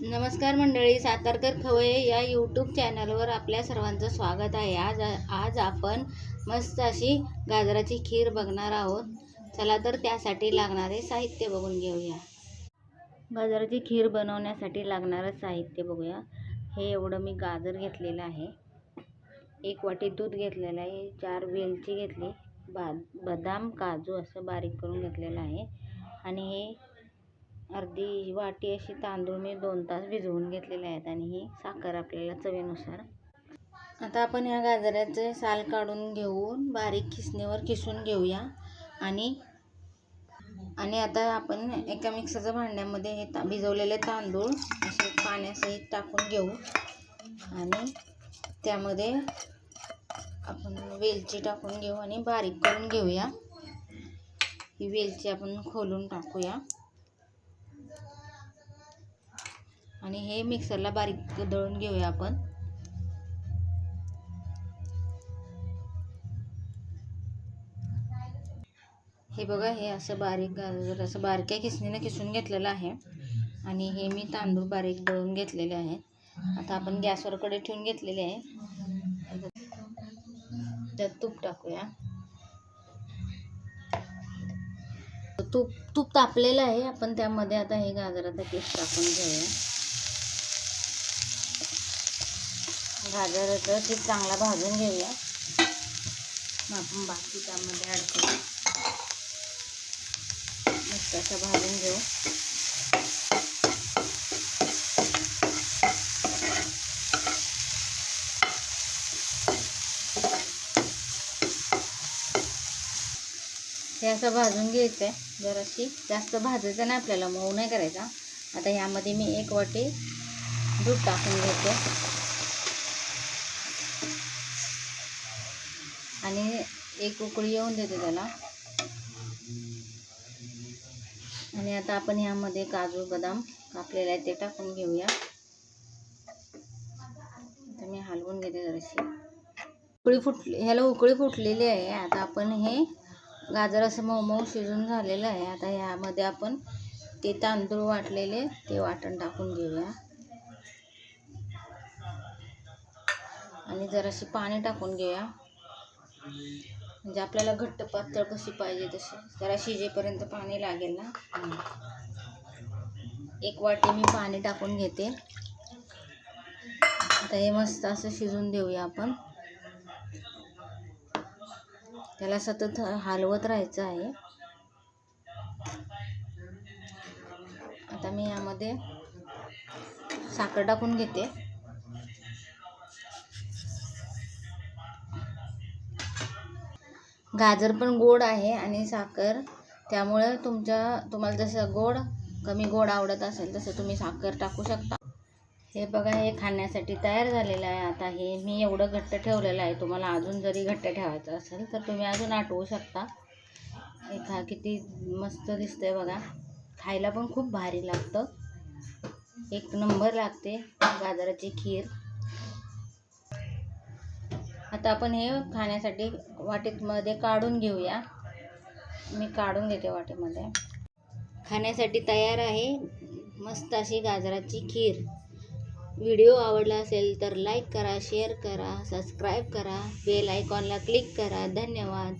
नमस्कार मंडळी सातारकर खवये या यूट्यूब चॅनलवर आपल्या सर्वांचं स्वागत आहे. आज आज आपण मस्त अशी गाजराची खीर बघणार आहोत. चला तर त्यासाठी लागणारे साहित्य बघून घेऊया. गाजराची खीर बनवण्यासाठी लागणारं साहित्य बघूया. हे एवढं मी गाजर घेतलेलं आहे. एक वाटी दूध घेतलेलं आहे. चार वेलची घेतली. बा बदाम काजू असं बारीक करून घेतलेलं आहे. आणि हे अर्धी वाटी अशी तांदूळ मी दोन तास भिजवून घेतलेले आहेत आणि ही साखर आपल्याला चवीनुसार. आता आपण ह्या गाजराचे साल काढून घेऊन बारीक खिसणीवर किसून घेऊया. आणि आणि आता आपण एका मिक्सरच्या भांड्यामध्ये हे ता भिजवलेले तांदूळ असे पाण्यासहित टाकून घेऊ. आणि त्यामध्ये आपण वेलची टाकून घेऊ आणि बारीक करून घेऊया. ही वेलची आपण खोलून टाकूया. आणि हे मिक्सरला बारीक दळून घेऊया आपण. हे बघा हे असं बारीक गाजर असं बारक्या किसणीनं किसून घेतलेलं आहे. आणि हे मी तांदूळ बारीक दळून घेतलेले आहेत आता आपण गॅसवर कडे ठेवून घेतलेले आहे. त्यात तूप टाकूया. तूप तूप तापलेलं आहे. आपण त्यामध्ये आता हे गाजराचा पीस टाकून घेऊया. गाजराचा पीस चांगला भाजून घेऊया. मग आपण बाकी त्यामध्ये ॲड करू मस्त असं भाजून घेऊ. हे असं भाजून घ्यायचं आहे जराशी जास्त भाजायचं नाही आपल्याला मऊ नाही करायचा. आता ह्यामध्ये मी एक वाटी दूध टाकून घेते. आणि एक उकळी येऊन देते त्याला. आणि आता आपण ह्यामध्ये काजू बदाम कापलेले आहे ते टाकून घेऊया. आता मी हलवून घेते जराशी. उकळी फुटली ह्याला उकळी फुटलेली आहे. आता आपण हे गाजर असं मऊ मऊ शिजून झालेलं आहे. आता ह्यामध्ये आपण ते तांदूळ वाटलेले ते वाटण टाकून घेऊया. आणि जराशी पाणी टाकून घेऊया. म्हणजे आपल्याला घट्ट पातळ कशी पाहिजे तशी. जरा शिजेपर्यंत पाणी लागेल ना. एक वाटी मी पाणी टाकून घेते. आता हे मस्त असं शिजून देऊया आपण. त्याला सतत हलवत राहायचं आहे. आता मी यामध्ये साखर टाकून घेते. गाजर पण गोड आहे आणि साखर. त्यामुळे तुमच्या तुम्हाला जसं गोड कमी गोड आवडत असेल तसं तुम्ही साखर टाकू शकता. हे बघा हे खाण्यासाठी तयार झालेलं आहे. आता हे मी एवढं घट्ट ठेवलेलं आहे. तुम्हाला अजून जरी घट्ट ठेवायचं असेल तर तुम्ही अजून आटवू शकता. हे खा किती मस्त दिसतंय बघा. खायला पण खूप भारी लागतं. एक नंबर लागते गाजराची खीर. आता आपण हे खाण्यासाठी वाटीमध्ये काढून घेऊया. मी काढून घेते वाटीमध्ये. खाण्यासाठी तयार आहे मस्त अशी गाजराची खीर. व्हिडिओ आवडला असेल तर लाईक करा शेअर करा सबस्क्राईब करा बेल आयकॉनला क्लिक करा. धन्यवाद.